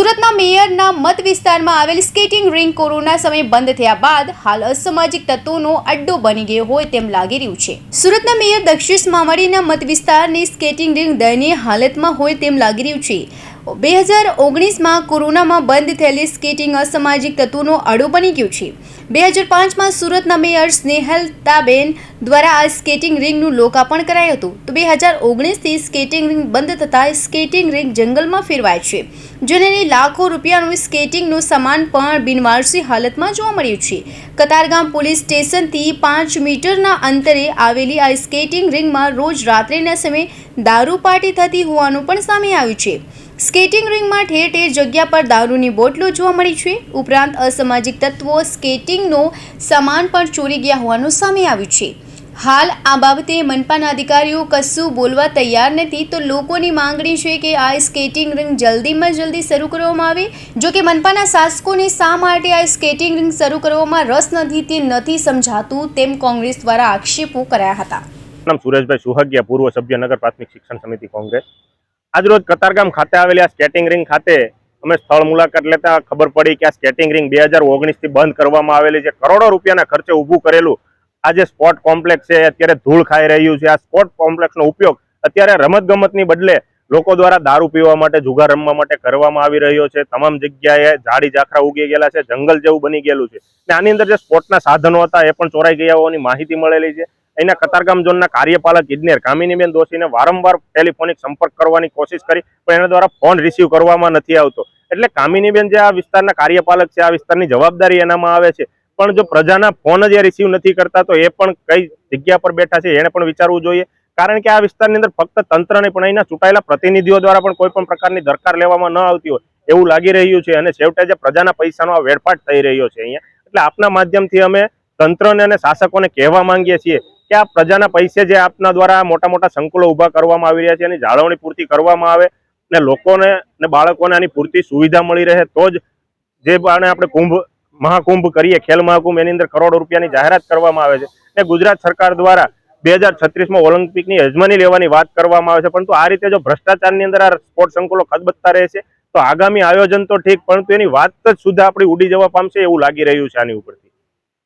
સુરતના મેયરના મત વિસ્તારમાં આવેલ સ્કેટિંગ રિંગ કોરોના સમયે બંધ થયા બાદ હાલ અસામાજિક તત્વોનો અડ્ડો બની ગયો હોય તેમ લાગી રહ્યું છે. સુરતના મેયર દક્ષિશ મામડીના મત વિસ્તારની સ્કેટિંગ રિંગ દયનીય હાલતમાં હોય તેમ લાગી રહ્યું છે. બે હજાર ઓગણીસમાં કોરોનામાં બંધ થયેલી સ્કેટિંગ અસામાજિક તત્વોનો અડો બની ગયું છે. બે હજાર પાંચમાં સુરતના મેયર સ્નેહલતાબેન દ્વારા આ સ્કેટિંગ રિંગનું લોકાર્પણ કરાયું હતું. તો બે હજાર ઓગણીસથી સ્કેટિંગ રિંગ બંધ થતાં સ્કેટિંગ રિંગ જંગલમાં ફેરવાય છે. જેને લાખો રૂપિયાનું સ્કેટિંગનું સામાન પણ બિનવારસી હાલતમાં જોવા મળ્યું છે. કતારગામ પોલીસ સ્ટેશનથી પાંચ મીટરના અંતરે આવેલી આ સ્કેટિંગ રિંગમાં રોજ રાત્રિના સમયે દારૂ પાર્ટી થતી હોવાનું પણ સામે આવ્યું છે. સ્કેટિંગ રિંગમાં ઠેર ઠેર જગ્યા પર દારૂની બોટલો જોવા મળી છે. ઉપરાંત અસામાજિક તત્વો સ્કેટિંગનો સામાન પણ ચોરી ગયા હોવાનું સામે આવ્યું છે. હાલ આ બાબતે મનપાના અધિકારીઓ કશું બોલવા તૈયાર નથી, તો લોકોની માંગણી છે કે આ સ્કેટિંગ રિંગ જલ્દીમાં જલ્દી શરૂ કરવામાં આવે. જો કે મનપાના શાસકોને શા માટે આ સ્કેટિંગ રિંગ શરૂ કરવામાં રસ નથી તે નથી સમજાતું, તેમ કોંગ્રેસ દ્વારા આક્ષેપો કરાયા હતા. નામ સુરેશભાઈ સુહાગિયા, પૂર્વ સભ્ય નગર પ્રાથમિક શિક્ષણ સમિતિ કોંગ્રેસ. આજરોજ કતારગામ ખાતે આવેલી આ સ્કેટિંગ રિંગ ખાતે અમે સ્થળ મુલાકાત લેતા ખબર પડી કે આ સ્કેટિંગ રિંગ બે હજાર ઓગણીસથી બંધ કરવામાં આવેલી છે. કરોડો રૂપિયાના ખર્ચે ઊભું કરેલું આ જે સ્પોર્ટ કોમ્પ્લેક્સ છે અત્યારે ધૂળ ખાઈ રહ્યું છે. આ સ્પોર્ટ કોમ્પ્લેક્સનો ઉપયોગ અત્યારે રમતગમતની બદલે લોકો દ્વારા દારૂ પીવા માટે, જુગાર રમવા માટે કરવામાં આવી રહ્યો છે. તમામ જગ્યાએ ઝાડી ઝાખરા ઉગી ગયેલા છે, જંગલ જેવું બની ગયેલું છે. અને આની અંદર જે સ્પોર્ટના સાધનો હતા, એ પણ ચોરાઈ ગયા હોવાની માહિતી મળેલી છે. અહીંના કતારગામ ઝોનના કાર્યપાલક ઇજનેર કામિનીબેન દોશીને વારંવાર ટેલિફોનિક સંપર્ક કરવાની કોશિશ કરી, પણ એના દ્વારા ફોન રિસીવ કરવામાં નથી આવતો. એટલે કામિનીબેન જે આ વિસ્તારના કાર્યપાલક છે, આ વિસ્તારની જવાબદારી એનામાં આવે છે. પણ જો પ્રજાના ફોન જ રિસીવ નથી કરતા, તો એ પણ કઈ જગ્યા પર બેઠા છે એને પણ વિચારવું જોઈએ. કારણ કે આ વિસ્તારની અંદર ફક્ત તંત્ર નહીં પણ અહીંના ચૂંટાયેલા પ્રતિનિધિઓ દ્વારા પણ કોઈ પણ પ્રકારની દરકાર લેવામાં ન આવતી હોય એવું લાગી રહ્યું છે અને છેવટે જે પ્રજાના પૈસાનો આ વેડફાટ થઈ રહ્યો છે અહીંયા. એટલે આપના માધ્યમથી અમે તંત્રને અને શાસકોને કહેવા માંગીએ છીએ કે આ પ્રજાના પૈસે જે આપના દ્વારા મોટા મોટા સંકુલો ઊભા કરવામાં આવી રહ્યા છે, એની જાળવણી પૂરતી કરવામાં આવે ને લોકોને ને બાળકોને આની પૂરતી સુવિધા મળી રહે તો જ જે આપણે કુંભ મહાકુંભ કરીએ, ખેલ મહાકુંભ, એની અંદર કરોડો રૂપિયાની જાહેરાત કરવામાં આવે છે. ને ગુજરાત સરકાર દ્વારા બે હજાર છત્રીસમાં ઓલિમ્પિકની યજમાની લેવાની વાત કરવામાં આવે છે. પરંતુ આ રીતે જો ભ્રષ્ટાચારની અંદર આ સ્પોર્ટ સંકુલો ખદબદતા રહેશે તો આગામી આયોજન તો ઠીક, પરંતુ એની વાત જ સુધા આપણી ઉડી જવા પામશે એવું લાગી રહ્યું છે આની ઉપરથી.